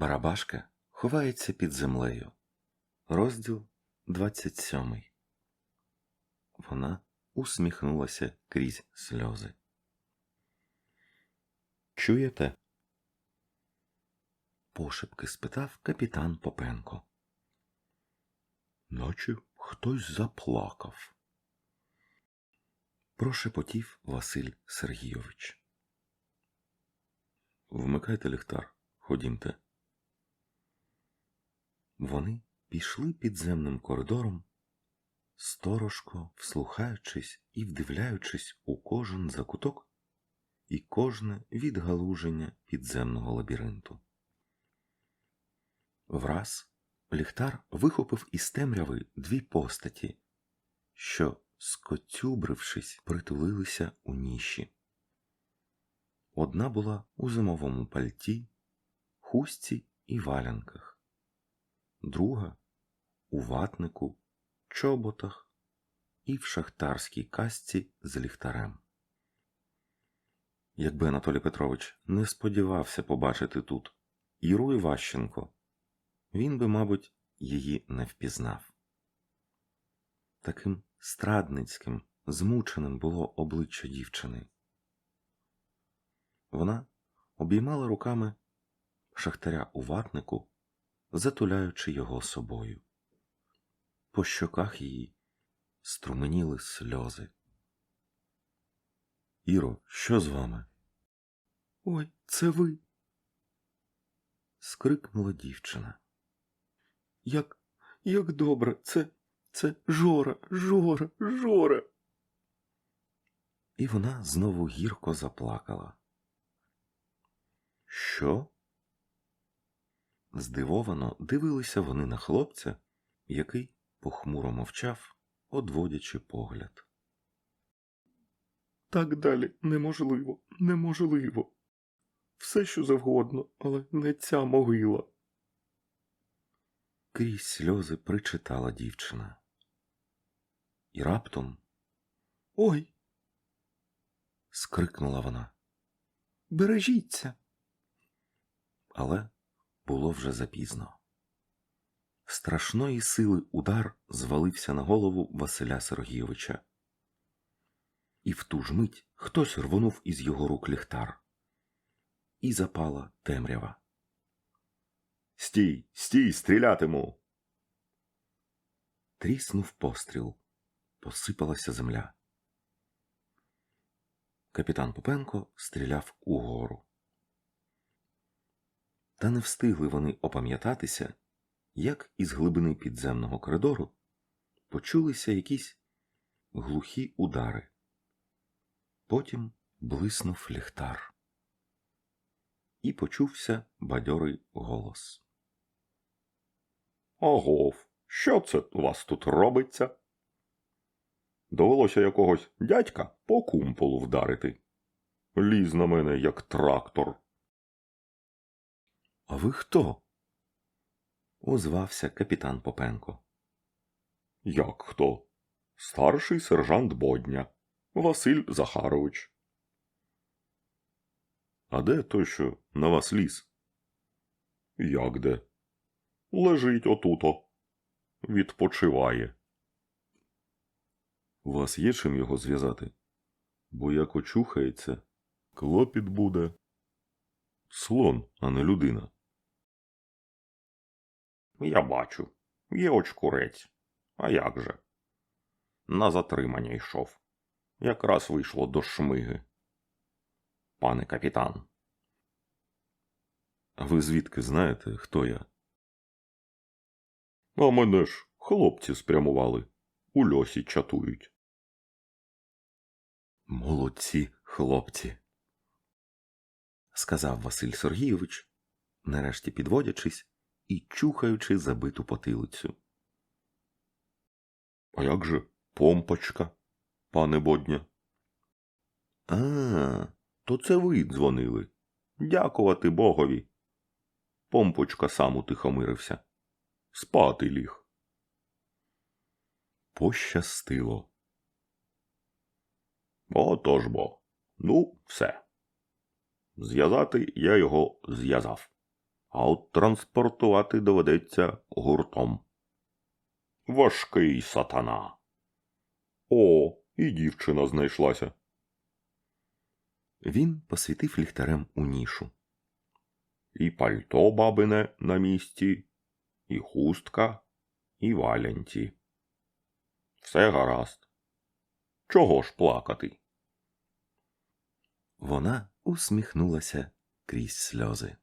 Барабашка ховається під землею. Розділ 27. Вона усміхнулася крізь сльози. Чуєте? Пошепки спитав капітан Попенко. Наче хтось заплакав. Прошепотів Василь Сергійович. Вмикайте ліхтар, ходімте. Вони пішли підземним коридором, сторожко вслухаючись і вдивляючись у кожен закуток і кожне відгалуження підземного лабіринту. Враз ліхтар вихопив із темряви дві постаті, що, скотюбрившись, притулилися у ніші. Одна була у зимовому пальті, хустці і валянках, друга у ватнику, чоботах і в шахтарській касці з ліхтарем. Якби Анатолій Петрович не сподівався побачити тут Іру Іващенко, він би, мабуть, її не впізнав. Таким страдницьким, змученим було обличчя дівчини. Вона обіймала руками шахтаря у ватнику, затуляючи його собою. По щоках її струменіли сльози. Іро, що з вами? Ой, це ви. скрикнула дівчина. Як, як добре, це, це Жора, Жора, Жора. І вона знову гірко заплакала. Що? Здивовано дивилися вони на хлопця, який похмуро мовчав, одводячи погляд. Так далі неможливо, неможливо. Все, що завгодно, але не ця могила. Крізь сльози причитала дівчина. І раптом. Ой. скрикнула вона. Бережіться. Але було вже запізно. Страшної сили удар звалився на голову Василя Сергійовича. І в ту ж мить хтось рвонув із його рук ліхтар. І запала темрява. Стій, стій, стрілятиму. Тріснув постріл. Посипалася земля. Капітан Попенко стріляв угору. Та не встигли вони опам'ятатися, як із глибини підземного коридору почулися якісь глухі удари. Потім блиснув ліхтар. І почувся бадьорий голос. Агов, що це у вас тут робиться? Довелося якогось дядька по кумполу вдарити. Ліз на мене, як трактор. А ви хто? озвався капітан Попенко. Як хто? Старший сержант Бодня, Василь Захарович. А де той, що на вас ліз? Як де? Лежить отуто. Відпочиває. У вас є чим його зв'язати? Бо як очухається, клопіт буде. Слон, а не людина. Я бачу. Є очкурець. А як же? На затримання йшов. Якраз вийшло до шмиги. Пане капітан. А ви звідки знаєте, хто я? А мене ж хлопці спрямували. У льосі чатують. Молодці хлопці, сказав Василь Сергійович, нарешті підводячись і чухаючи забиту потилицю. А як же помпочка, пане Бодня? А, то це ви дзвонили. Дякувати Богові. Помпочка сам утихомирився. Спати ліг. Пощастило. Отож бо. Ну, все. Зв'язати я його зв'язав. А от транспортувати доведеться гуртом. Важкий сатана. О, і дівчина знайшлася. Він посвітив ліхтарем у нішу. І пальто бабине на місці, і хустка, і валянці. Все гаразд. Чого ж плакати? Вона усміхнулася крізь сльози.